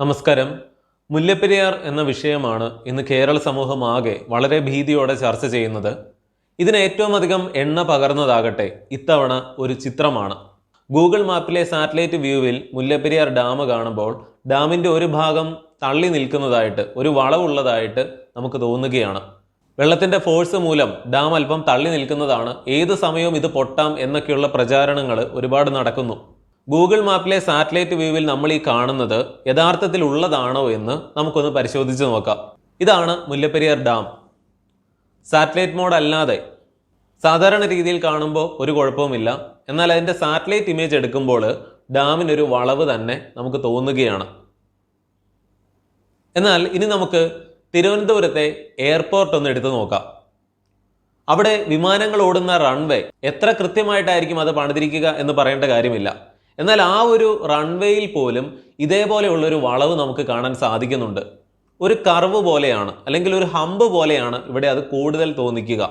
നമസ്കാരം. മുല്ലപ്പെരിയാർ എന്ന വിഷയമാണ് ഇന്ന് കേരള സമൂഹം ആകെ വളരെ ഭീതിയോടെ ചർച്ച ചെയ്യുന്നത്. ഇതിന് ഏറ്റവും അധികം എണ്ണ പകർന്നതാകട്ടെ ഇത്തവണ ഒരു ചിത്രമാണ്. ഗൂഗിൾ മാപ്പിലെ സാറ്റലൈറ്റ് വ്യൂവിൽ മുല്ലപ്പെരിയാർ ഡാം കാണുമ്പോൾ ഡാമിന്റെ ഒരു ഭാഗം തള്ളി നിൽക്കുന്നതായിട്ട് ഒരു വളവുള്ളതായിട്ട് നമുക്ക് തോന്നുകയാണ്. വെള്ളത്തിന്റെ ഫോഴ്സ് മൂലം ഡാം അല്പം തള്ളി നിൽക്കുന്നതാണ് ഏത് സമയവും ഇത് പൊട്ടാം എന്നൊക്കെയുള്ള പ്രചാരണങ്ങൾ ഒരുപാട് നടക്കുന്നു. ഗൂഗിൾ മാപ്പിലെ സാറ്റലൈറ്റ് വ്യൂവിൽ നമ്മൾ ഈ കാണുന്നത് യഥാർത്ഥത്തിൽ ഉള്ളതാണോ എന്ന് നമുക്കൊന്ന് പരിശോധിച്ച് നോക്കാം. ഇതാണ് മുല്ലപ്പെരിയാർ ഡാം. സാറ്റലൈറ്റ് മോഡ് അല്ലാതെ സാധാരണ രീതിയിൽ കാണുമ്പോൾ ഒരു കുഴപ്പവുമില്ല. എന്നാൽ അതിന്റെ സാറ്റലൈറ്റ് ഇമേജ് എടുക്കുമ്പോൾ ഡാമിനൊരു വളവ് തന്നെ നമുക്ക് തോന്നുകയാണ്. എന്നാൽ ഇനി നമുക്ക് തിരുവനന്തപുരത്തെ എയർപോർട്ട് ഒന്ന് എടുത്തു നോക്കാം. അവിടെ വിമാനങ്ങൾ ഓടുന്ന റൺവേ എത്ര കൃത്യമായിട്ടായിരിക്കും അത് പണിതിരിക്കുക എന്ന് പറയേണ്ട കാര്യമില്ല. എന്നാൽ ആ ഒരു റൺവേയിൽ പോലും ഇതേപോലെയുള്ളൊരു വളവ് നമുക്ക് കാണാൻ സാധിക്കുന്നുണ്ട്. ഒരു കർവ് പോലെയാണ് അല്ലെങ്കിൽ ഒരു ഹമ്പ് പോലെയാണ് ഇവിടെ അത് കൂടുതൽ തോന്നിക്കുക.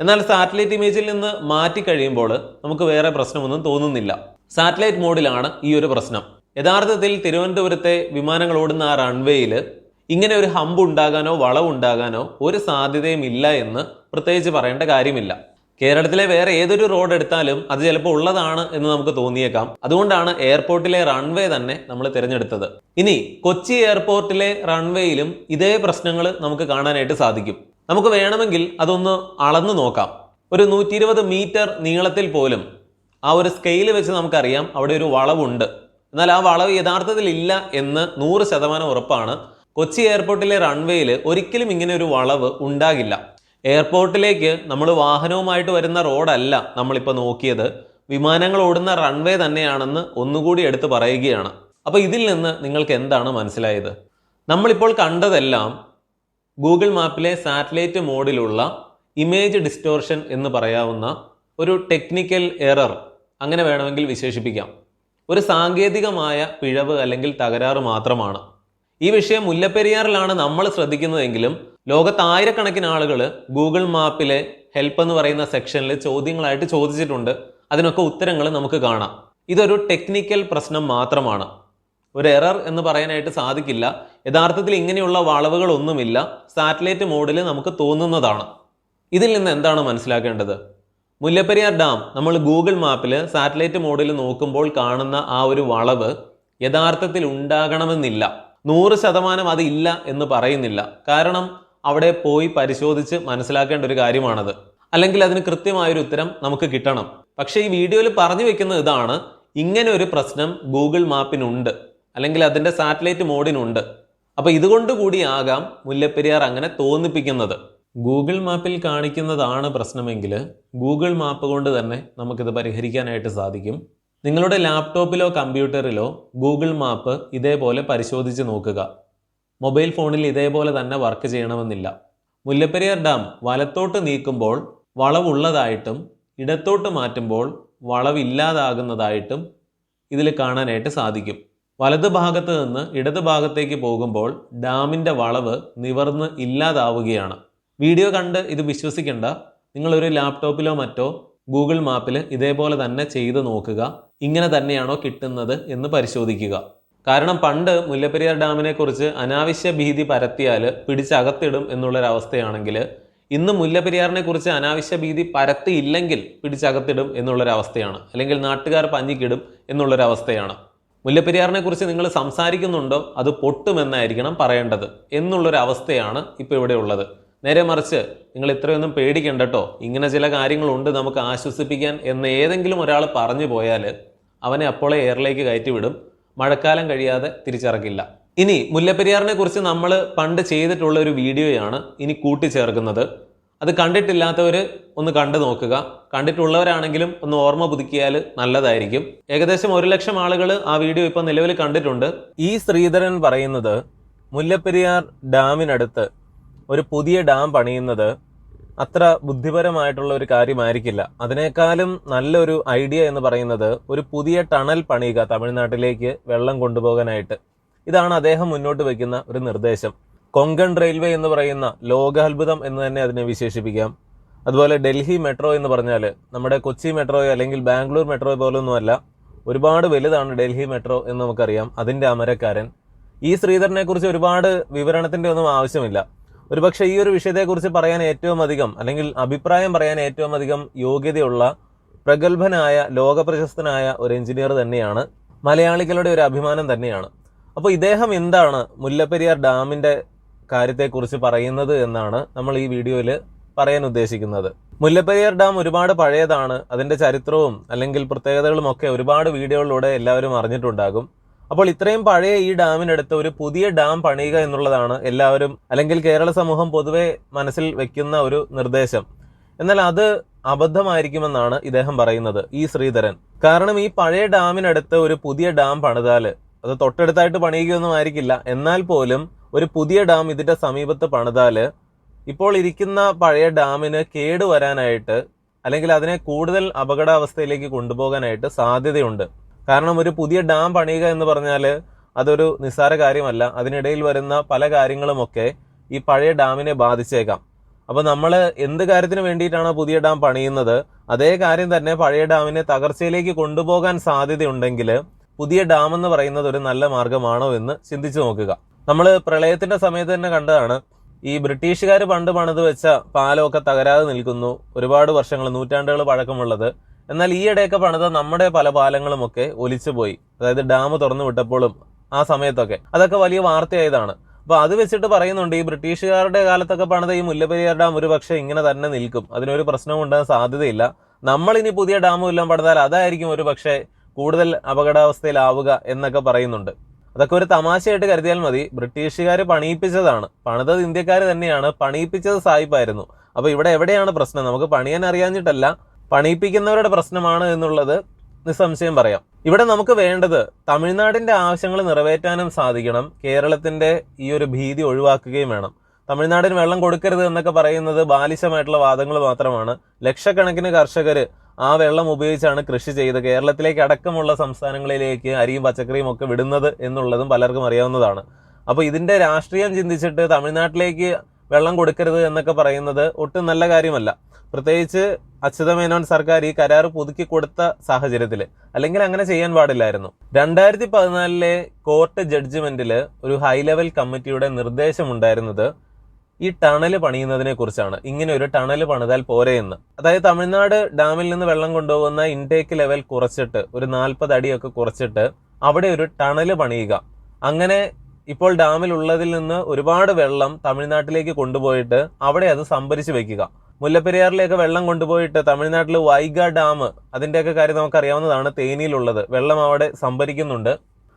എന്നാൽ സാറ്റലൈറ്റ് ഇമേജിൽ നിന്ന് മാറ്റി കഴിയുമ്പോൾ നമുക്ക് വേറെ പ്രശ്നമൊന്നും തോന്നുന്നില്ല. സാറ്റലൈറ്റ് മോഡിലാണ് ഈ ഒരു പ്രശ്നം. യഥാർത്ഥത്തിൽ തിരുവനന്തപുരത്തെ വിമാനങ്ങൾ ഓടുന്ന ആ റൺവേയിൽ ഇങ്ങനെ ഒരു ഹമ്പ് ഉണ്ടാകാനോ വളവ് ഉണ്ടാകാനോ ഒരു സാധ്യതയും ഇല്ല എന്ന് പ്രത്യേകിച്ച് പറയേണ്ട കാര്യമില്ല. കേരളത്തിലെ വേറെ ഏതൊരു റോഡ് എടുത്താലും അത് ചിലപ്പോൾ ഉള്ളതാണ് എന്ന് നമുക്ക് തോന്നിയേക്കാം. അതുകൊണ്ടാണ് എയർപോർട്ടിലെ റൺവേ തന്നെ നമ്മൾ തിരഞ്ഞെടുത്തത്. ഇനി കൊച്ചി എയർപോർട്ടിലെ റൺവേയിലും ഇതേ പ്രശ്നങ്ങൾ നമുക്ക് കാണാനായിട്ട് സാധിക്കും. നമുക്ക് വേണമെങ്കിൽ അതൊന്ന് അളന്നു നോക്കാം. ഒരു നൂറ്റി ഇരുപത് മീറ്റർ നീളത്തിൽ പോലും ആ ഒരു സ്കെയിൽ വെച്ച് നമുക്കറിയാം അവിടെ ഒരു വളവുണ്ട്. എന്നാൽ ആ വളവ് യഥാർത്ഥത്തിൽ ഇല്ല എന്ന് നൂറ് ശതമാനം ഉറപ്പാണ്. കൊച്ചി എയർപോർട്ടിലെ റൺവേയിൽ ഒരിക്കലും ഇങ്ങനെ ഒരു വളവ് ഉണ്ടാകില്ല. എയർപോർട്ടിലേക്ക് നമ്മൾ വാഹനവുമായിട്ട് വരുന്ന റോഡല്ല നമ്മളിപ്പോൾ നോക്കിയത്. വിമാനങ്ങൾ ഓടുന്ന റൺവേ തന്നെയാണെന്ന് ഒന്നുകൂടി എടുത്തു പറയുകയാണ്. അപ്പോൾ ഇതിൽ നിന്ന് നിങ്ങൾക്ക് എന്താണ് മനസ്സിലായത്? നമ്മളിപ്പോൾ കണ്ടതെല്ലാം ഗൂഗിൾ മാപ്പിലെ സാറ്റലൈറ്റ് മോഡിലുള്ള ഇമേജ് ഡിസ്റ്റോർഷൻ എന്ന് പറയാവുന്ന ഒരു ടെക്നിക്കൽ എറർ അങ്ങനെ വേണമെങ്കിൽ വിശേഷിപ്പിക്കാം. ഒരു സാങ്കേതികമായ പിഴവ് അല്ലെങ്കിൽ തകരാറ് മാത്രമാണ്. ഈ വിഷയം മുല്ലപ്പെരിയാറിലാണ് നമ്മൾ ശ്രദ്ധിക്കുന്നതെങ്കിലും ലോകത്ത് ആയിരക്കണക്കിന് ആളുകൾ ഗൂഗിൾ മാപ്പിലെ ഹെൽപ്പ് എന്ന് പറയുന്ന സെക്ഷനിൽ ചോദ്യങ്ങളായിട്ട് ചോദിച്ചിട്ടുണ്ട്. അതിനൊക്കെ ഉത്തരങ്ങൾ നമുക്ക് കാണാം. ഇതൊരു ടെക്നിക്കൽ പ്രശ്നം മാത്രമാണ്. ഒരു എറർ എന്ന് പറയാനായിട്ട് സാധിക്കില്ല. യഥാർത്ഥത്തിൽ ഇങ്ങനെയുള്ള വളവുകളൊന്നുമില്ല. സാറ്റലൈറ്റ് മോഡിൽ നമുക്ക് തോന്നുന്നതാണ്. ഇതിൽ നിന്ന് എന്താണ് മനസ്സിലാക്കേണ്ടത്? മുല്ലപ്പെരിയാർ ഡാം നമ്മൾ ഗൂഗിൾ മാപ്പിൽ സാറ്റലൈറ്റ് മോഡിൽ നോക്കുമ്പോൾ കാണുന്ന ആ ഒരു വളവ് യഥാർത്ഥത്തിൽ ഉണ്ടാകണമെന്നില്ല. നൂറ് ശതമാനം അത് ഇല്ല എന്ന് പറയുന്നില്ല. കാരണം അവിടെ പോയി പരിശോധിച്ച് മനസ്സിലാക്കേണ്ട ഒരു കാര്യമാണത്. അല്ലെങ്കിൽ അതിന് കൃത്യമായൊരു ഉത്തരം നമുക്ക് കിട്ടണം. പക്ഷേ ഈ വീഡിയോയിൽ പറഞ്ഞു വെക്കുന്ന ഇതാണ് ഇങ്ങനെ ഒരു പ്രശ്നം ഗൂഗിൾ മാപ്പിനുണ്ട്. അല്ലെങ്കിൽ അതിന്റെ സാറ്റലൈറ്റ് മോഡിനുണ്ട്. അപ്പോൾ ഇതുകൊണ്ട് കൂടിയാകാം മുല്ലപ്പെരിയാർ അങ്ങനെ തോന്നിപ്പിക്കുന്നത്. ഗൂഗിൾ മാപ്പിൽ കാണിക്കുന്നതാണ് പ്രശ്നമെങ്കിൽ ഗൂഗിൾ മാപ്പ് കൊണ്ട് തന്നെ നമുക്കിത് പരിഹരിക്കാനായിട്ട് സാധിക്കും. നിങ്ങളുടെ ലാപ്ടോപ്പിലോ കമ്പ്യൂട്ടറിലോ ഗൂഗിൾ മാപ്പ് ഇതേപോലെ പരിശോധിച്ച് നോക്കുക. മൊബൈൽ ഫോണിൽ ഇതേപോലെ തന്നെ വർക്ക് ചെയ്യണമെന്നില്ല. മുല്ലപ്പെരിയാർ ഡാം വലത്തോട്ട് നീക്കുമ്പോൾ വളവുള്ളതായിട്ടും ഇടത്തോട്ട് മാറ്റുമ്പോൾ വളവില്ലാതാകുന്നതായിട്ടും ഇതിൽ കാണാനായിട്ട് സാധിക്കും. വലത് ഭാഗത്ത് നിന്ന് ഇടത് ഭാഗത്തേക്ക് പോകുമ്പോൾ ഡാമിന്റെ വളവ് നിവർന്ന് ഇല്ലാതാവുകയാണ്. വീഡിയോ കണ്ട് ഇത് വിശ്വസിക്കേണ്ട. നിങ്ങളൊരു ലാപ്ടോപ്പിലോ മറ്റോ ഗൂഗിൾ മാപ്പിൽ ഇതേപോലെ തന്നെ ചെയ്ത് നോക്കുക. ഇങ്ങനെ തന്നെയാണോ കിട്ടുന്നത് എന്ന് പരിശോധിക്കുക. കാരണം പണ്ട് മുല്ലപ്പെരിയാർ ഡാമിനെ കുറിച്ച് അനാവശ്യ ഭീതി പരത്തിയാൽ പിടിച്ചകത്തിടും എന്നുള്ളൊരവസ്ഥയാണെങ്കിൽ ഇന്ന് മുല്ലപ്പെരിയാറിനെ കുറിച്ച് അനാവശ്യ ഭീതി പരത്തിയില്ലെങ്കിൽ പിടിച്ചകത്തിടും എന്നുള്ളൊരവസ്ഥയാണ്. അല്ലെങ്കിൽ നാട്ടുകാർ പഞ്ഞിക്കിടും എന്നുള്ളൊരവസ്ഥയാണ്. മുല്ലപ്പെരിയാറിനെ കുറിച്ച് നിങ്ങൾ സംസാരിക്കുന്നുണ്ടോ? അത് പൊട്ടുമെന്നായിരിക്കണം പറയേണ്ടത് എന്നുള്ളൊരവസ്ഥയാണ് ഇപ്പോൾ ഇവിടെ ഉള്ളത്. നേരെ മറിച്ച് നിങ്ങൾ ഇത്രയൊന്നും പേടിക്കണ്ടട്ടോ. ഇങ്ങനെ ചില കാര്യങ്ങളുണ്ട് നമുക്ക് ആശ്വസിപ്പിക്കാൻ എന്ന് ഏതെങ്കിലും ഒരാൾ പറഞ്ഞു പോയാൽ അവനെ അപ്പോളെ എയറിലേക്ക് കയറ്റിവിടും. മഴക്കാലം കഴിയാതെ തിരിച്ചിറക്കില്ല. ഇനി മുല്ലപ്പെരിയാറിനെ കുറിച്ച് നമ്മൾ പണ്ട് ചെയ്തിട്ടുള്ള ഒരു വീഡിയോയാണ് ഇനി കൂട്ടിച്ചേർക്കുന്നത്. അത് കണ്ടിട്ടില്ലാത്തവർ ഒന്ന് കണ്ടു നോക്കുക. കണ്ടിട്ടുള്ളവരാണെങ്കിലും ഒന്ന് ഓർമ്മ പുതുക്കിയാൽ നല്ലതായിരിക്കും. ഏകദേശം ഒരു ലക്ഷം ആളുകൾ ആ വീഡിയോ ഇപ്പോൾ നിലവിൽ കണ്ടിട്ടുണ്ട്. ഈ ശ്രീധരൻ പറയുന്നത് മുല്ലപ്പെരിയാർ ഡാമിനടുത്ത് ഒരു പുതിയ ഡാം പണിയുന്നത് അത്ര ബുദ്ധിപരമായിട്ടുള്ള ഒരു കാര്യമായിരിക്കില്ല. അതിനേക്കാളും നല്ലൊരു ഐഡിയ എന്ന് പറയുന്നത് ഒരു പുതിയ ടണൽ പണിയുക തമിഴ്നാട്ടിലേക്ക് വെള്ളം കൊണ്ടുപോകാനായിട്ട്. ഇതാണ് അദ്ദേഹം മുന്നോട്ട് വയ്ക്കുന്ന ഒരു നിർദ്ദേശം. കൊങ്കൺ റെയിൽവേ എന്ന് പറയുന്ന ലോകാത്ഭുതം എന്ന് തന്നെ അതിനെ വിശേഷിപ്പിക്കാം. അതുപോലെ ഡൽഹി മെട്രോ എന്ന് പറഞ്ഞാൽ നമ്മുടെ കൊച്ചി മെട്രോയോ അല്ലെങ്കിൽ ബാംഗ്ലൂർ മെട്രോ പോലൊന്നുമല്ല ഒരുപാട് വലുതാണ് ഡൽഹി മെട്രോ എന്ന് നമുക്കറിയാം. അതിന്റെ അമരക്കാരൻ. ഈ ശ്രീധരനെക്കുറിച്ച് ഒരുപാട് വിവരണത്തിന്റെ ഒന്നും ആവശ്യമില്ല. ഒരുപക്ഷെ ഈ ഒരു വിഷയത്തെക്കുറിച്ച് പറയാൻ ഏറ്റവും അധികം അല്ലെങ്കിൽ അഭിപ്രായം പറയാൻ ഏറ്റവും അധികം യോഗ്യതയുള്ള പ്രഗത്ഭനായ ലോകപ്രശസ്തനായ ഒരു എഞ്ചിനീയർ തന്നെയാണ് മലയാളികളുടെ ഒരു അഭിമാനം തന്നെയാണ്. അപ്പോൾ ഇദ്ദേഹം എന്താണ് മുല്ലപ്പെരിയാർ ഡാമിന്റെ കാര്യത്തെക്കുറിച്ച് പറയുന്നത് എന്നാണ് നമ്മൾ ഈ വീഡിയോയിൽ പറയാൻ ഉദ്ദേശിക്കുന്നത്. മുല്ലപ്പെരിയാർ ഡാം ഒരുപാട് പഴയതാണ് അതിന്റെ ചരിത്രവും അല്ലെങ്കിൽ പ്രത്യേകതകളും ഒക്കെ ഒരുപാട് വീഡിയോകളിലൂടെ എല്ലാവരും അറിഞ്ഞിട്ടുണ്ടാകും. അപ്പോൾ ഇത്രയും പഴയ ഈ ഡാമിനടുത്ത് ഒരു പുതിയ ഡാം പണിയുക എന്നുള്ളതാണ് എല്ലാവരും അല്ലെങ്കിൽ കേരള സമൂഹം പൊതുവെ മനസ്സിൽ വെക്കുന്ന ഒരു നിർദ്ദേശം. എന്നാൽ അത് അബദ്ധമായിരിക്കുമെന്നാണ് ഇദ്ദേഹം പറയുന്നത് ഈ ശ്രീധരൻ. കാരണം ഈ പഴയ ഡാമിനടുത്ത് ഒരു പുതിയ ഡാം പണിതാൽ അത് തൊട്ടടുത്തായിട്ട് പണിയുകയൊന്നും ആയിരിക്കില്ല. എന്നാൽ പോലും ഒരു പുതിയ ഡാം ഇതിന്റെ സമീപത്ത് പണിതാൽ ഇപ്പോൾ ഇരിക്കുന്ന പഴയ ഡാമിന് കേടുവരാനായിട്ട് അല്ലെങ്കിൽ അതിനെ കൂടുതൽ അപകടാവസ്ഥയിലേക്ക് കൊണ്ടുപോകാനായിട്ട് സാധ്യതയുണ്ട്. കാരണം ഒരു പുതിയ ഡാം പണിയുക എന്ന് പറഞ്ഞാൽ അതൊരു നിസ്സാര കാര്യമല്ല. അതിനിടയിൽ വരുന്ന പല കാര്യങ്ങളുമൊക്കെ ഈ പഴയ ഡാമിനെ ബാധിച്ചേക്കാം. അപ്പോൾ നമ്മൾ എന്ത് കാര്യത്തിന് വേണ്ടിയിട്ടാണ് പുതിയ ഡാം പണിയുന്നത്? അതേ കാര്യം തന്നെ പഴയ ഡാമിനെ തകർച്ചയിലേക്ക് കൊണ്ടുപോകാൻ സാധ്യതയുണ്ടെങ്കിൽ പുതിയ ഡാം എന്ന് പറയുന്നത് ഒരു നല്ല മാർഗമാണോ എന്ന് ചിന്തിച്ചു നോക്കുക. നമ്മൾ പ്രളയത്തിന്റെ സമയത്ത് തന്നെ കണ്ടതാണ്. ഈ ബ്രിട്ടീഷുകാർ പണ്ട് പണിത് വെച്ച പാലമൊക്കെ തകരാതെ നിൽക്കുന്നു. ഒരുപാട് വർഷങ്ങൾ നൂറ്റാണ്ടുകൾ പഴക്കമുള്ളത്. എന്നാൽ ഈയിടെയൊക്കെ പണിത നമ്മുടെ പല പാലങ്ങളും ഒക്കെ ഒലിച്ചുപോയി അതായത് ഡാം തുറന്നു വിട്ടപ്പോഴും ആ സമയത്തൊക്കെ. അതൊക്കെ വലിയ വാർത്തയായതാണ്. അപ്പൊ അത് വെച്ചിട്ട് പറയുന്നുണ്ട് ഈ ബ്രിട്ടീഷുകാരുടെ കാലത്തൊക്കെ പണിത ഈ മുല്ലപ്പെരിയാർ ഡാം ഒരു പക്ഷേ ഇങ്ങനെ തന്നെ നിൽക്കും. അതിനൊരു പ്രശ്നവും ഉണ്ടാകാൻ സാധ്യതയില്ല. നമ്മൾ ഇനി പുതിയ ഡാമും എല്ലാം പണിതാൽ അതായിരിക്കും ഒരു പക്ഷേ കൂടുതൽ അപകടാവസ്ഥയിലാവുക എന്നൊക്കെ പറയുന്നുണ്ട്. അതൊക്കെ ഒരു തമാശയായിട്ട് കരുതിയാൽ മതി. ബ്രിട്ടീഷുകാർ പണിയിപ്പിച്ചതാണ്. പണിതത് ഇന്ത്യക്കാർ തന്നെയാണ്. പണിയിപ്പിച്ചത് സായിപ്പായിരുന്നു. അപ്പൊ ഇവിടെ എവിടെയാണ് പ്രശ്നം? നമുക്ക് പണിയാൻ അറിയാഞ്ഞിട്ടല്ല. പണിയിപ്പിക്കുന്നവരുടെ പ്രശ്നമാണ് എന്നുള്ളത് നിസ്സംശയം പറയാം. ഇവിടെ നമുക്ക് വേണ്ടത് തമിഴ്നാടിന്റെ ആവശ്യങ്ങൾ നിറവേറ്റാനും സാധിക്കണം. കേരളത്തിന്റെ ഈ ഒരു ഭീതി ഒഴിവാക്കുകയും വേണം. തമിഴ്നാടിന് വെള്ളം കൊടുക്കരുത് എന്നൊക്കെ പറയുന്നത് ബാലിശമായിട്ടുള്ള വാദങ്ങൾ മാത്രമാണ്. ലക്ഷക്കണക്കിന് കർഷകർ ആ വെള്ളം ഉപയോഗിച്ചാണ് കൃഷി ചെയ്ത് കേരളത്തിലേക്ക് അടക്കമുള്ള സംസ്ഥാനങ്ങളിലേക്ക് അരിയും പച്ചക്കറിയും ഒക്കെ വിടുന്നത് എന്നുള്ളതും പലർക്കും അറിയാവുന്നതാണ്. അപ്പോൾ ഇതിന്റെ രാഷ്ട്രീയം ചിന്തിച്ചിട്ട് തമിഴ്നാട്ടിലേക്ക് വെള്ളം കൊടുക്കരുത് എന്നൊക്കെ പറയുന്നത് ഒട്ടും നല്ല കാര്യമല്ല. പ്രത്യേകിച്ച് അച്യുത മേനോൻ സർക്കാർ ഈ കരാർ പുതുക്കി കൊടുത്ത സാഹചര്യത്തിൽ അല്ലെങ്കിൽ അങ്ങനെ ചെയ്യാൻ പാടില്ലായിരുന്നു. രണ്ടായിരത്തി പതിനാലിലെ കോർട്ട് ജഡ്ജ്മെന്റിൽ ഒരു ഹൈ ലെവൽ കമ്മിറ്റിയുടെ നിർദ്ദേശമുണ്ടായിരുന്നത് ഈ ടണൽ പണിയുന്നതിനെ കുറിച്ചാണ്. ഇങ്ങനെ ഒരു ടണൽ പണിതാൽ പോരെ എന്ന്. അതായത് തമിഴ്നാട് ഡാമിൽ നിന്ന് വെള്ളം കൊണ്ടുപോകുന്ന ഇൻടേക്ക് ലെവൽ കുറച്ചിട്ട് ഒരു നാൽപ്പത് അടിയൊക്കെ കുറച്ചിട്ട് അവിടെ ഒരു ടണൽ പണിയുക. അങ്ങനെ ഇപ്പോൾ ഡാമിൽ ഉള്ളതിൽ നിന്ന് ഒരുപാട് വെള്ളം തമിഴ്നാട്ടിലേക്ക് കൊണ്ടുപോയിട്ട് അവിടെ അത് സംഭരിച്ചു വെക്കുക. മുല്ലപ്പെരിയാറിലേക്ക് വെള്ളം കൊണ്ടുപോയിട്ട് തമിഴ്നാട്ടിൽ വൈഗ ഡാം അതിന്റെയൊക്കെ കാര്യം നമുക്ക് അറിയാവുന്നതാണ് തേനിയിലുള്ളത്. വെള്ളം അവിടെ സംഭരിക്കുന്നുണ്ട്.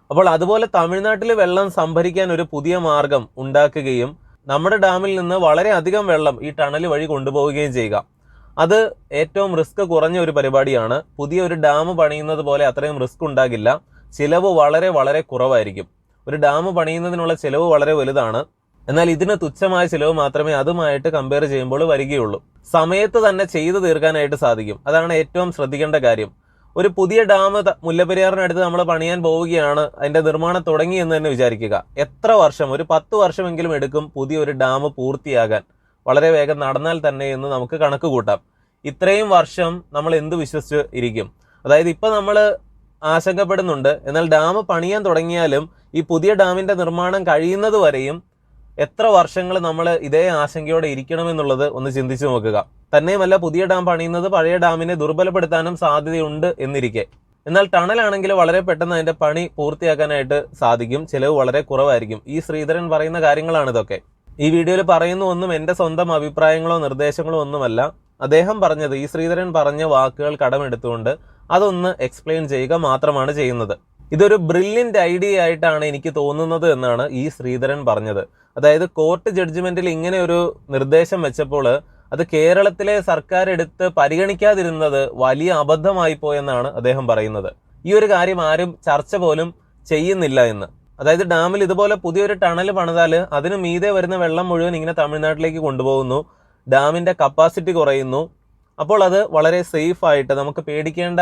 അപ്പോൾ അതുപോലെ തമിഴ്നാട്ടിൽ വെള്ളം സംഭരിക്കാൻ ഒരു പുതിയ മാർഗം ഉണ്ടാക്കുകയും നമ്മുടെ ഡാമിൽ നിന്ന് വളരെ അധികം വെള്ളം ഈ ടണൽ വഴി കൊണ്ടുപോവുകയും ചെയ്യുക. അത് ഏറ്റവും റിസ്ക് കുറഞ്ഞ ഒരു പരിപാടിയാണ്. പുതിയ ഒരു ഡാം പണിയുന്നത് പോലെ അത്രയും റിസ്ക് ഉണ്ടാകില്ല. ചിലവ് വളരെ വളരെ കുറവായിരിക്കും. ഒരു ഡാം പണിയുന്നതിനുള്ള ചിലവ് വളരെ വലുതാണ്. എന്നാൽ ഇതിന് തുച്ഛമായ ചിലവ് മാത്രമേ അതുമായിട്ട് കമ്പയർ ചെയ്യുമ്പോൾ വരികയുള്ളൂ. സമയത്ത് തന്നെ ചെയ്തു തീർക്കാനായിട്ട് സാധിക്കും. അതാണ് ഏറ്റവും ശ്രദ്ധിക്കേണ്ട കാര്യം. ഒരു പുതിയ ഡാം മുല്ലപ്പെരിയാറിനടുത്ത് നമ്മൾ പണിയാൻ പോവുകയാണ് അതിന്റെ നിർമ്മാണം തുടങ്ങി എന്ന് തന്നെ വിചാരിക്കുക. എത്ര വർഷം ഒരു പത്ത് വർഷമെങ്കിലും എടുക്കും പുതിയൊരു ഡാം പൂർത്തിയാകാൻ. വളരെ വേഗം നടന്നാൽ തന്നെ എന്ന് നമുക്ക് കണക്ക് കൂട്ടാം. ഇത്രയും വർഷം നമ്മൾ എന്ത് വിശ്വസിച്ച് ഇരിക്കും? അതായത് ഇപ്പൊ നമ്മൾ ആശങ്കപ്പെടുന്നുണ്ട്. എന്നാൽ ഡാം പണിയാൻ തുടങ്ങിയാലും ഈ പുതിയ ഡാമിന്റെ നിർമ്മാണം കഴിയുന്നത് വരെയും എത്ര വർഷങ്ങൾ നമ്മൾ ഇതേ ആശങ്കയോടെ ഇരിക്കണമെന്നുള്ളത് ഒന്ന് ചിന്തിച്ചു നോക്കുക. തന്നെയുമല്ല പുതിയ ഡാം പണിയുന്നത് പഴയ ഡാമിനെ ദുർബലപ്പെടുത്താനും സാധ്യതയുണ്ട് എന്നിരിക്കെ. എന്നാൽ ടണലാണെങ്കിൽ വളരെ പെട്ടെന്ന് അതിന്റെ പണി പൂർത്തിയാക്കാനായിട്ട് സാധിക്കും. ചിലവ് വളരെ കുറവായിരിക്കും. ഈ ശ്രീധരൻ പറയുന്ന കാര്യങ്ങളാണ് ഇതൊക്കെ. ഈ വീഡിയോയിൽ പറയുന്ന ഒന്നും എന്റെ സ്വന്തം അഭിപ്രായങ്ങളോ നിർദ്ദേശങ്ങളോ ഒന്നുമല്ല. അദ്ദേഹം പറഞ്ഞത് ഈ ശ്രീധരൻ പറഞ്ഞ വാക്കുകൾ കടമെടുത്തുകൊണ്ട് അതൊന്ന് എക്സ്പ്ലെയിൻ ചെയ്യുക മാത്രമാണ് ചെയ്യുന്നത്. ഇതൊരു ബ്രില്യന്റ് ഐഡിയ ആയിട്ടാണ് എനിക്ക് തോന്നുന്നത് എന്നാണ് ഈ ശ്രീധരൻ പറഞ്ഞത്. അതായത് കോർട്ട് ജഡ്ജ്മെന്റിൽ ഇങ്ങനെ ഒരു നിർദ്ദേശം വെച്ചപ്പോൾ അത് കേരളത്തിലെ സർക്കാർ എടുത്ത് പരിഗണിക്കാതിരുന്നത് വലിയ അബദ്ധമായി പോയെന്നാണ് അദ്ദേഹം പറയുന്നത്. ഈ ഒരു കാര്യം ആരും ചർച്ച പോലും ചെയ്യുന്നില്ല എന്ന്. അതായത് ഡാമിൽ ഇതുപോലെ പുതിയൊരു ടണൽ പണിതാൽ അതിന് മീതെ വരുന്ന വെള്ളം മുഴുവൻ ഇങ്ങനെ തമിഴ്നാട്ടിലേക്ക് കൊണ്ടുപോകുന്നു. ഡാമിന്റെ കപ്പാസിറ്റി കുറയുന്നു. അപ്പോൾ അത് വളരെ സേഫ് ആയിട്ട് നമുക്ക് പേടിക്കേണ്ട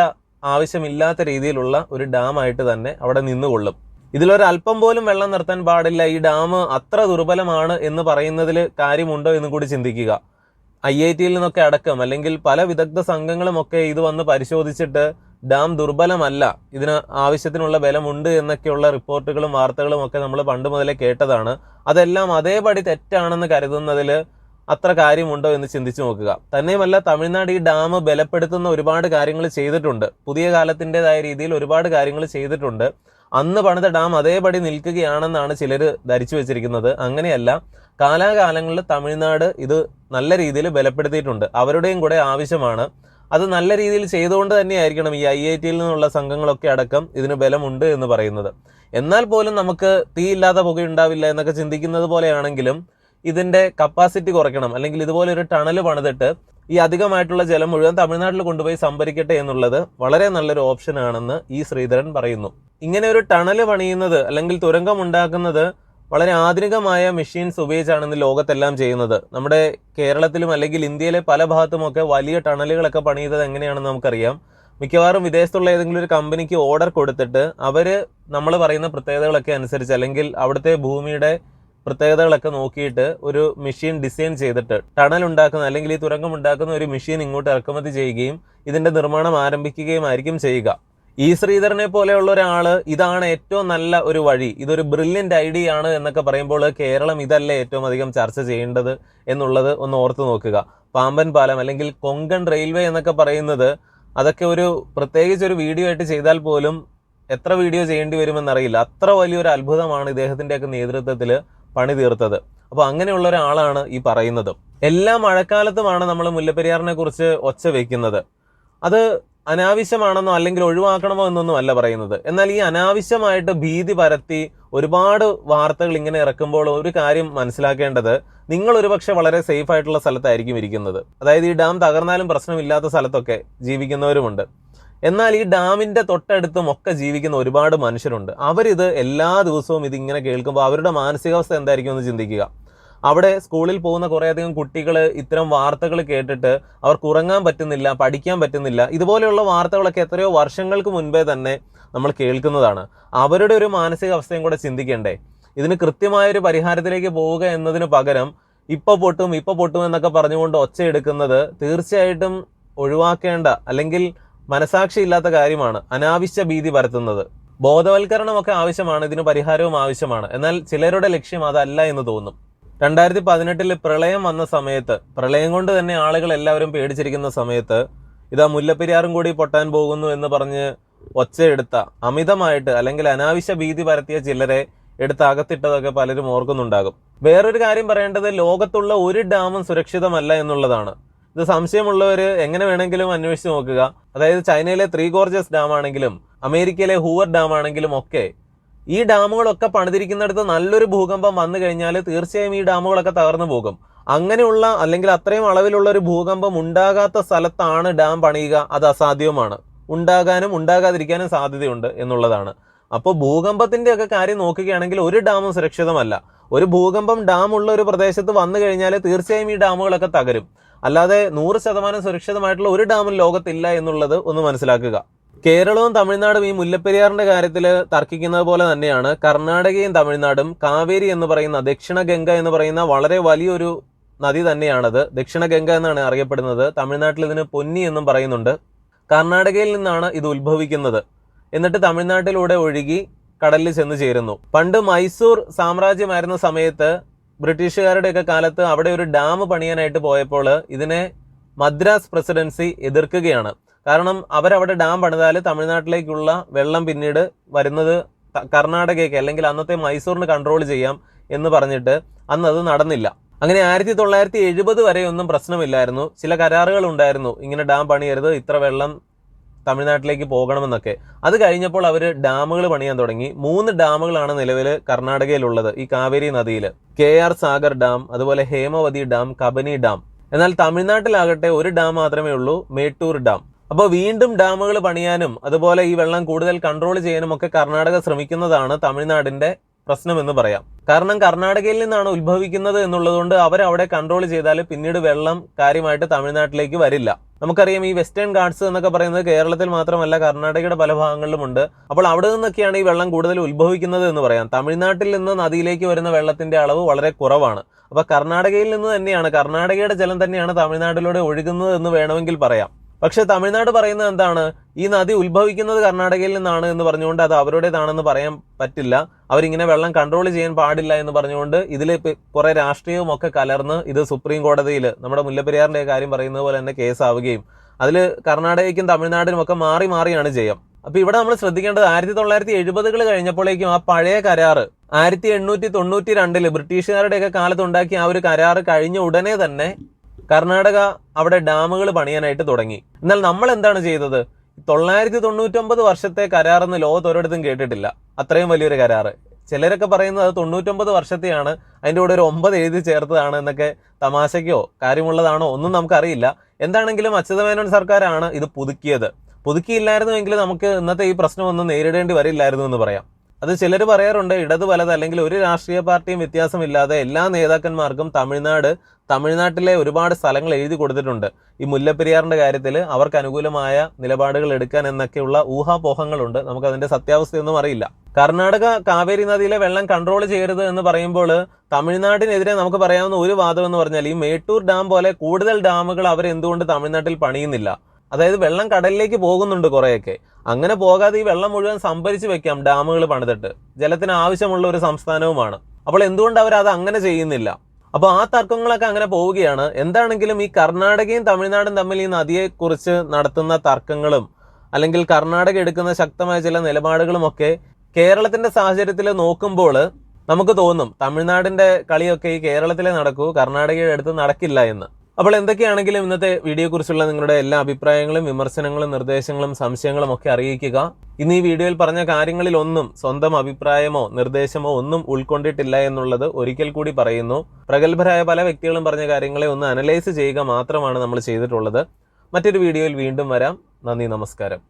ആവശ്യമില്ലാത്ത രീതിയിലുള്ള ഒരു ഡാം ആയിട്ട് തന്നെ അവിടെ നിന്നുകൊള്ളും. ഇതിലൊരല്പം പോലും വെള്ളം നിർത്താൻ പാടില്ല. ഈ ഡാം അത്ര ദുർബലമാണ് എന്ന് പറയുന്നതിൽ കാര്യമുണ്ടോ എന്നും കൂടി ചിന്തിക്കുക. ഐ ഐ ടിയിൽ നിന്നൊക്കെ അടക്കം അല്ലെങ്കിൽ പല വിദഗ്ധ സംഘങ്ങളുമൊക്കെ ഇത് വന്ന് പരിശോധിച്ചിട്ട് ഡാം ദുർബലമല്ല ഇതിന് ആവശ്യത്തിനുള്ള ബലമുണ്ട് എന്നൊക്കെയുള്ള റിപ്പോർട്ടുകളും വാർത്തകളും ഒക്കെ നമ്മൾ പണ്ട് മുതലേ കേട്ടതാണ്. അതെല്ലാം അതേപടി തെറ്റാണെന്ന് കരുതുന്നതിൽ അത്ര കാര്യമുണ്ടോ എന്ന് ചിന്തിച്ചു നോക്കുക. തന്നെയുമല്ല തമിഴ്നാട് ഈ ഡാം ബലപ്പെടുത്തുന്ന ഒരുപാട് കാര്യങ്ങൾ ചെയ്തിട്ടുണ്ട്. പുതിയ കാലത്തിന്റെതായ രീതിയിൽ ഒരുപാട് കാര്യങ്ങൾ ചെയ്തിട്ടുണ്ട്. അന്ന് പണിത ഡാം അതേപടി നിൽക്കുകയാണെന്നാണ് ചിലർ ധരിച്ചു വെച്ചിരിക്കുന്നത്. അങ്ങനെയല്ല കാലാകാലങ്ങളിൽ തമിഴ്നാട് ഇത് നല്ല രീതിയിൽ ബലപ്പെടുത്തിയിട്ടുണ്ട്. അവരുടെയും കൂടെ ആവശ്യമാണ്. അത് നല്ല രീതിയിൽ ചെയ്തുകൊണ്ട് തന്നെയായിരിക്കണം ഈ ഐ ഐ ടിയിൽ നിന്നുള്ള സംഘങ്ങളൊക്കെ അടക്കം ഇതിന് ബലമുണ്ട് എന്ന് പറയുന്നത്. എന്നാൽ പോലും നമുക്ക് തീയില്ലാത്ത പുകയുണ്ടാവില്ല എന്നൊക്കെ ചിന്തിക്കുന്നത് പോലെയാണെങ്കിലും ഇതിന്റെ കപ്പാസിറ്റി കുറയ്ക്കണം. അല്ലെങ്കിൽ ഇതുപോലെ ഒരു ടണൽ പണിതിട്ട് ഈ അധികമായിട്ടുള്ള ജലം മുഴുവൻ തമിഴ്നാട്ടിൽ കൊണ്ടുപോയി സംഭരിക്കട്ടെ എന്നുള്ളത് വളരെ നല്ലൊരു ഓപ്ഷൻ ആണെന്ന് ഈ ശ്രീധരൻ പറയുന്നു. ഇങ്ങനെ ഒരു ടണൽ പണിയുന്നത് അല്ലെങ്കിൽ തുരങ്കം ഉണ്ടാക്കുന്നത് വളരെ ആധുനികമായ മെഷീൻസ് ഉപയോഗിച്ചാണ് ഇന്ന് ലോകത്തെല്ലാം ചെയ്യുന്നത്. നമ്മുടെ കേരളത്തിലും അല്ലെങ്കിൽ ഇന്ത്യയിലെ പല ഭാഗത്തുമൊക്കെ വലിയ ടണലുകളൊക്കെ പണിയുന്നത് എങ്ങനെയാണെന്ന് നമുക്കറിയാം. മിക്കവാറും വിദേശത്തുള്ള ഏതെങ്കിലും ഒരു കമ്പനിക്ക് ഓർഡർ കൊടുത്തിട്ട് അവർ നമ്മൾ പറയുന്ന പ്രത്യേകതകളൊക്കെ അനുസരിച്ച് അല്ലെങ്കിൽ അവിടുത്തെ ഭൂമിയുടെ പ്രത്യേകതകളൊക്കെ നോക്കിയിട്ട് ഒരു മെഷീൻ ഡിസൈൻ ചെയ്തിട്ട് ടണൽ ഉണ്ടാക്കുന്ന അല്ലെങ്കിൽ ഈ തുരങ്കം ഉണ്ടാക്കുന്ന ഒരു മെഷീൻ ഇങ്ങോട്ട് ഇറക്കുമതി ചെയ്യുകയും ഇതിന്റെ നിർമ്മാണം ആരംഭിക്കുകയും ആയിരിക്കും ചെയ്യുക. ഈ ശ്രീധരനെ പോലെയുള്ള ഒരാൾ ഇതാണ് ഏറ്റവും നല്ല ഒരു വഴി. ഇതൊരു ബ്രില്യന്റ് ഐഡിയ ആണ് എന്നൊക്കെ പറയുമ്പോൾ കേരളം ഇതല്ലേ ഏറ്റവും അധികം ചർച്ച ചെയ്യേണ്ടത് എന്നുള്ളത് ഒന്ന് ഓർത്തു നോക്കുക. പാമ്പൻ പാലം അല്ലെങ്കിൽ കൊങ്കൺ റെയിൽവേ എന്നൊക്കെ പറയുന്നത് അതൊക്കെ ഒരു പ്രത്യേകിച്ച് ഒരു വീഡിയോ ആയിട്ട് ചെയ്താൽ പോലും എത്ര വീഡിയോ ചെയ്യേണ്ടി വരുമെന്നറിയില്ല. അത്ര വലിയൊരു അത്ഭുതമാണ് ഇദ്ദേഹത്തിന്റെയൊക്കെ നേതൃത്വത്തിൽ പണി തീർത്തത്. അപ്പോൾ അങ്ങനെയുള്ള ഒരാളാണ് ഈ പറയുന്നത്. എല്ലാ മഴക്കാലത്തുമാണ് നമ്മൾ മുല്ലപ്പെരിയാറിനെ കുറിച്ച് ഒച്ച വെക്കുന്നത്. അത് അനാവശ്യമാണെന്നോ അല്ലെങ്കിൽ ഒഴിവാക്കണമോ എന്നൊന്നും അല്ല പറയുന്നത്. എന്നാൽ ഈ അനാവശ്യമായിട്ട് ഭീതി പരത്തി ഒരുപാട് വാർത്തകൾ ഇങ്ങനെ ഇറക്കുമ്പോൾ ഒരു കാര്യം മനസ്സിലാക്കേണ്ടത് നിങ്ങൾ ഒരുപക്ഷെ വളരെ സേഫ് ആയിട്ടുള്ള സ്ഥലത്തായിരിക്കും ഇരിക്കുന്നത്. അതായത് ഈ ഡാം തകർന്നാലും പ്രശ്നമില്ലാത്ത സ്ഥലത്തൊക്കെ ജീവിക്കുന്നവരുമുണ്ട്. എന്നാൽ ഈ ഡാമിന്റെ തൊട്ടടുത്തും ഒക്കെ ജീവിക്കുന്ന ഒരുപാട് മനുഷ്യരുണ്ട്. അവരിത് എല്ലാ ദിവസവും ഇതിങ്ങനെ കേൾക്കുമ്പോൾ അവരുടെ മാനസികാവസ്ഥ എന്തായിരിക്കും എന്ന് ചിന്തിക്കുക. അവിടെ സ്കൂളിൽ പോകുന്ന കുറേയധികം കുട്ടികൾ ഇത്തരം വാർത്തകൾ കേട്ടിട്ട് അവർക്ക് ഉറങ്ങാൻ പറ്റുന്നില്ല പഠിക്കാൻ പറ്റുന്നില്ല ഇതുപോലെയുള്ള വാർത്തകളൊക്കെ എത്രയോ വർഷങ്ങൾക്ക് മുൻപേ തന്നെ നമ്മൾ കേൾക്കുന്നതാണ്. അവരുടെ ഒരു മാനസികാവസ്ഥയും കൂടെ ചിന്തിക്കണ്ടേ. ഇതിന് കൃത്യമായ ഒരു പരിഹാരത്തിലേക്ക് പോവുക എന്നതിന് പകരം ഇപ്പൊ പൊട്ടും ഇപ്പൊ പൊട്ടും എന്നൊക്കെ പറഞ്ഞുകൊണ്ട് ഒച്ചയെടുക്കുന്നത് തീർച്ചയായിട്ടും ഒഴിവാക്കേണ്ട അല്ലെങ്കിൽ മനസാക്ഷി ഇല്ലാത്ത കാര്യമാണ് അനാവശ്യ ഭീതി പരത്തുന്നത്. ബോധവൽക്കരണമൊക്കെ ആവശ്യമാണ് ഇതിന് പരിഹാരവും ആവശ്യമാണ്. എന്നാൽ ചിലരുടെ ലക്ഷ്യം അതല്ല എന്ന് തോന്നും. രണ്ടായിരത്തി പതിനെട്ടിൽ പ്രളയം വന്ന സമയത്ത് പ്രളയം കൊണ്ട് തന്നെ ആളുകൾ എല്ലാവരും പേടിച്ചിരിക്കുന്ന സമയത്ത് ഇതാ മുല്ലപ്പെരിയാറും കൂടി പൊട്ടാൻ പോകുന്നു എന്ന് പറഞ്ഞ് ഒച്ചയെടുത്ത അമിതമായിട്ട് അല്ലെങ്കിൽ അനാവശ്യ ഭീതി പരത്തിയ ചിലരെ എടുത്ത് അകത്തിട്ടതൊക്കെ പലരും ഓർക്കുന്നുണ്ടാകും. വേറൊരു കാര്യം പറയേണ്ടത് ലോകത്തുള്ള ഒരു ഡാമും സുരക്ഷിതമല്ല എന്നുള്ളതാണ്. ഇത് സംശയമുള്ളവർ എങ്ങനെ വേണമെങ്കിലും അന്വേഷിച്ച് നോക്കുക. അതായത് ചൈനയിലെ ത്രീ ഗോർജസ് ഡാം ആണെങ്കിലും അമേരിക്കയിലെ ഹൂവർ ഡാം ആണെങ്കിലും ഒക്കെ ഈ ഡാമുകളൊക്കെ പണിതിരിക്കുന്നിടത്ത് നല്ലൊരു ഭൂകമ്പം വന്നു കഴിഞ്ഞാൽ തീർച്ചയായും ഈ ഡാമുകളൊക്കെ തകർന്നു പോകും. അങ്ങനെയുള്ള അല്ലെങ്കിൽ അത്രയും അളവിലുള്ള ഒരു ഭൂകമ്പം ഉണ്ടാകാത്ത സ്ഥലത്താണ് ഡാം പണിയുക അത് അസാധ്യവുമാണ്. ഉണ്ടാകാനും ഉണ്ടാകാതിരിക്കാനും സാധ്യതയുണ്ട് എന്നുള്ളതാണ്. അപ്പോൾ ഭൂകമ്പത്തിന്റെ ഒക്കെ കാര്യം നോക്കുകയാണെങ്കിൽ ഒരു ഡാമും സുരക്ഷിതമല്ല. ഒരു ഭൂകമ്പം ഡാം ഉള്ള ഒരു പ്രദേശത്ത് വന്നു കഴിഞ്ഞാൽ തീർച്ചയായും ഈ ഡാമുകളൊക്കെ തകരും. അല്ലാതെ നൂറ് ശതമാനം സുരക്ഷിതമായിട്ടുള്ള ഒരു ഡാമും ലോകത്തില്ല എന്നുള്ളത് ഒന്ന് മനസ്സിലാക്കുക. കേരളവും തമിഴ്നാടും ഈ മുല്ലപ്പെരിയാറിന്റെ കാര്യത്തിൽ തർക്കിക്കുന്നത് പോലെ തന്നെയാണ്. കർണാടകയും തമിഴ്നാടും കാവേരി എന്ന് പറയുന്ന ദക്ഷിണ ഗംഗ എന്ന് പറയുന്ന വളരെ വലിയൊരു നദി തന്നെയാണത്. ദക്ഷിണ ഗംഗ എന്നാണ് അറിയപ്പെടുന്നത്. തമിഴ്നാട്ടിൽ ഇതിന് പൊന്നി എന്നും പറയുന്നുണ്ട്. കർണാടകയിൽ നിന്നാണ് ഇത് ഉത്ഭവിക്കുന്നത്. എന്നിട്ട് തമിഴ്നാട്ടിലൂടെ ഒഴുകി കടലിൽ ചെന്ന് ചേരുന്നു. പണ്ട് മൈസൂർ സാമ്രാജ്യമായിരുന്ന സമയത്ത് ബ്രിട്ടീഷുകാരുടെയൊക്കെ കാലത്ത് അവിടെ ഒരു ഡാം പണിയാനായിട്ട് പോയപ്പോൾ ഇതിനെ മദ്രാസ് പ്രസിഡൻസി എതിർക്കുകയാണ്. കാരണം അവരവിടെ ഡാം പണിതാൽ തമിഴ്നാട്ടിലേക്കുള്ള വെള്ളം പിന്നീട് വരുന്നത് കർണാടകയ്ക്ക് അല്ലെങ്കിൽ അന്നത്തെ മൈസൂറിന് കൺട്രോൾ ചെയ്യാം എന്ന് പറഞ്ഞിട്ട് അന്ന് അത് നടന്നില്ല. അങ്ങനെ ആയിരത്തി തൊള്ളായിരത്തി എഴുപത് വരെയൊന്നും പ്രശ്നമില്ലായിരുന്നു. ചില കരാറുകൾ ഉണ്ടായിരുന്നു. ഇങ്ങനെ ഡാം പണിയരുത് ഇത്ര വെള്ളം തമിഴ്നാട്ടിലേക്ക് പോകണമെന്നൊക്കെ. അത് കഴിഞ്ഞപ്പോൾ അവർ ഡാമുകൾ പണിയാൻ തുടങ്ങി. മൂന്ന് ഡാമുകളാണ് നിലവിൽ കർണാടകയിലുള്ളത് ഈ കാവേരി നദിയിൽ കെ ആർ സാഗർ ഡാം അതുപോലെ ഹേമവതി ഡാം കബനി ഡാം. എന്നാൽ തമിഴ്നാട്ടിലാകട്ടെ ഒരു ഡാം മാത്രമേ ഉള്ളൂ മേട്ടൂർ ഡാം. അപ്പോൾ വീണ്ടും ഡാമുകൾ പണിയാനും അതുപോലെ ഈ വെള്ളം കൂടുതൽ കൺട്രോൾ ചെയ്യാനും ഒക്കെ കർണാടക ശ്രമിക്കുന്നതാണ് തമിഴ്നാടിന്റെ പ്രശ്നം എന്ന് പറയാം. കാരണം കർണാടകയിൽ നിന്നാണ് ഉത്ഭവിക്കുന്നത് എന്നുള്ളതുകൊണ്ട് അവരവിടെ കൺട്രോൾ ചെയ്താൽ പിന്നീട് വെള്ളം കാര്യമായിട്ട് തമിഴ്നാട്ടിലേക്ക് വരില്ല. നമുക്കറിയാം ഈ വെസ്റ്റേൺ ഗാർഡ്സ് എന്നൊക്കെ പറയുന്നത് കേരളത്തിൽ മാത്രമല്ല കർണാടകയുടെ പല ഭാഗങ്ങളിലും ഉണ്ട്. അപ്പോൾ അവിടെ നിന്നൊക്കെയാണ് ഈ വെള്ളം കൂടുതൽ ഉത്ഭവിക്കുന്നത് എന്ന് പറയാം. തമിഴ്നാട്ടിൽ നിന്ന് നദിയിലേക്ക് വരുന്ന വെള്ളത്തിന്റെ അളവ് വളരെ കുറവാണ്. അപ്പൊ കർണാടകയിൽ നിന്ന് തന്നെയാണ് കർണാടകയുടെ ജലം തന്നെയാണ് തമിഴ്നാട്ടിലൂടെ ഒഴുകുന്നത് എന്ന് വേണമെങ്കിൽ പറയാം. പക്ഷെ തമിഴ്നാട് പറയുന്നത് എന്താണ്? ഈ നദി ഉത്ഭവിക്കുന്നത് കർണാടകയിൽ നിന്നാണ് എന്ന് പറഞ്ഞുകൊണ്ട് അത് അവരുടേതാണെന്ന് പറയാൻ പറ്റില്ല. അവരിങ്ങനെ വെള്ളം കൺട്രോൾ ചെയ്യാൻ പാടില്ല എന്ന് പറഞ്ഞുകൊണ്ട് ഇതിൽ കുറെ രാഷ്ട്രീയവും ഒക്കെ കലർന്ന് ഇത് സുപ്രീം കോടതിയിൽ നമ്മുടെ മുല്ലപ്പെരിയാറിന്റെ കാര്യം പറയുന്നത് പോലെ തന്നെ കേസാവുകയും അതിൽ കർണാടകയ്ക്കും തമിഴ്നാടിനും ഒക്കെ മാറി മാറിയാണ് ചെയ്യാം അപ്പൊ ഇവിടെ നമ്മൾ ശ്രദ്ധിക്കേണ്ടത് ആയിരത്തി തൊള്ളായിരത്തി എഴുപതുകൾ കഴിഞ്ഞപ്പോഴേക്കും ആ പഴയ കരാർ ആയിരത്തി എണ്ണൂറ്റി തൊണ്ണൂറ്റി രണ്ടിൽ ബ്രിട്ടീഷുകാരുടെയൊക്കെ കാലത്ത് ഉണ്ടാക്കിയ ആ ഒരു കരാറ് കഴിഞ്ഞ ഉടനെ തന്നെ കർണാടക അവിടെ ഡാമുകൾ പണിയാനായിട്ട് തുടങ്ങി. എന്നാൽ നമ്മൾ എന്താണ് ചെയ്തത്? തൊള്ളായിരത്തി തൊണ്ണൂറ്റൊമ്പത് വർഷത്തെ കരാറെന്ന് ലോകത്ത് ഒരിടത്തും കേട്ടിട്ടില്ല. അത്രയും വലിയൊരു കരാറ്. ചിലരൊക്കെ പറയുന്നത് തൊണ്ണൂറ്റൊമ്പത് വർഷത്തെയാണ് അതിന്റെ കൂടെ ഒരു ഒമ്പത് എഴുതി ചേർത്തതാണ് എന്നൊക്കെ തമാശയ്ക്കോ കാര്യമുള്ളതാണോ ഒന്നും നമുക്കറിയില്ല. എന്താണെങ്കിലും അച്യുതമേനോൻ സർക്കാരാണ് ഇത് പുതുക്കിയത്. പുതുക്കിയില്ലായിരുന്നുവെങ്കിൽ നമുക്ക് ഇന്നത്തെ ഈ പ്രശ്നമൊന്നും നേരിടേണ്ടി വരില്ലായിരുന്നു എന്ന് പറയാം. അത് ചിലർ പറയാറുണ്ട് ഇടത് വലത് അല്ലെങ്കിൽ ഒരു രാഷ്ട്രീയ പാർട്ടിയും വ്യത്യാസമില്ലാതെ എല്ലാ നേതാക്കന്മാർക്കും തമിഴ്നാട് തമിഴ്നാട്ടിലെ ഒരുപാട് സ്ഥലങ്ങൾ എഴുതി കൊടുത്തിട്ടുണ്ട്. ഈ മുല്ലപ്പെരിയാറിന്റെ കാര്യത്തിൽ അവർക്ക് അനുകൂലമായ നിലപാടുകൾ എടുക്കാൻ എന്നൊക്കെയുള്ള ഊഹാപോഹങ്ങളുണ്ട്. നമുക്ക് അതിന്റെ സത്യാവസ്ഥയൊന്നും അറിയില്ല. കർണാടക കാവേരി നദിയിലെ വെള്ളം കൺട്രോൾ ചെയ്യരുത് എന്ന് പറയുമ്പോൾ തമിഴ്നാടിനെതിരെ നമുക്ക് പറയാവുന്ന ഒരു വാദം എന്ന് പറഞ്ഞാൽ ഈ മേട്ടൂർ ഡാം പോലെ കൂടുതൽ ഡാമുകൾ അവർ എന്തുകൊണ്ട് തമിഴ്നാട്ടിൽ പണിയുന്നില്ല? അതായത് വെള്ളം കടലിലേക്ക് പോകുന്നുണ്ട് കുറേയൊക്കെ. അങ്ങനെ പോകാതെ ഈ വെള്ളം മുഴുവൻ സംഭരിച്ചു വെക്കാം ഡാമുകൾ പണിതിട്ട്. ജലത്തിന് ആവശ്യമുള്ള ഒരു സംസ്ഥാനവുമാണ്. അപ്പോൾ എന്തുകൊണ്ട് അവർ അത് അങ്ങനെ ചെയ്യുന്നില്ല? അപ്പോൾ ആ തർക്കങ്ങളൊക്കെ അങ്ങനെ പോവുകയാണ്. എന്താണെങ്കിലും ഈ കർണാടകയും തമിഴ്നാടും തമ്മിൽ ഈ നദിയെക്കുറിച്ച് നടത്തുന്ന തർക്കങ്ങളും അല്ലെങ്കിൽ കർണാടക എടുക്കുന്ന ശക്തമായ ചില നിലപാടുകളും ഒക്കെ കേരളത്തിന്റെ സാഹചര്യത്തിൽ നോക്കുമ്പോൾ നമുക്ക് തോന്നും തമിഴ്നാടിന്റെ കളിയൊക്കെ ഈ കേരളത്തിലെ നടക്കൂ കർണാടകയുടെ അടുത്ത് നടക്കില്ല എന്ന്. അപ്പോൾ എന്തൊക്കെയാണെങ്കിലും ഇന്നത്തെ വീഡിയോ കുറിച്ചുള്ള നിങ്ങളുടെ എല്ലാ അഭിപ്രായങ്ങളും വിമർശനങ്ങളും നിർദ്ദേശങ്ങളും സംശയങ്ങളും ഒക്കെ അറിയിക്കുക. ഇന്ന് ഈ വീഡിയോയിൽ പറഞ്ഞ കാര്യങ്ങളിൽ ഒന്നും സ്വന്തം അഭിപ്രായമോ നിർദ്ദേശമോ ഒന്നും ഉൾക്കൊണ്ടിട്ടില്ല എന്നുള്ളത് ഒരിക്കൽ കൂടി പറയുന്നു. പ്രഗത്ഭരായ പല വ്യക്തികളും പറഞ്ഞ കാര്യങ്ങളെ ഒന്ന് അനലൈസ് ചെയ്യുക മാത്രമാണ് നമ്മൾ ചെയ്തിട്ടുള്ളത്. മറ്റൊരു വീഡിയോയിൽ വീണ്ടും വരാം. നന്ദി നമസ്കാരം.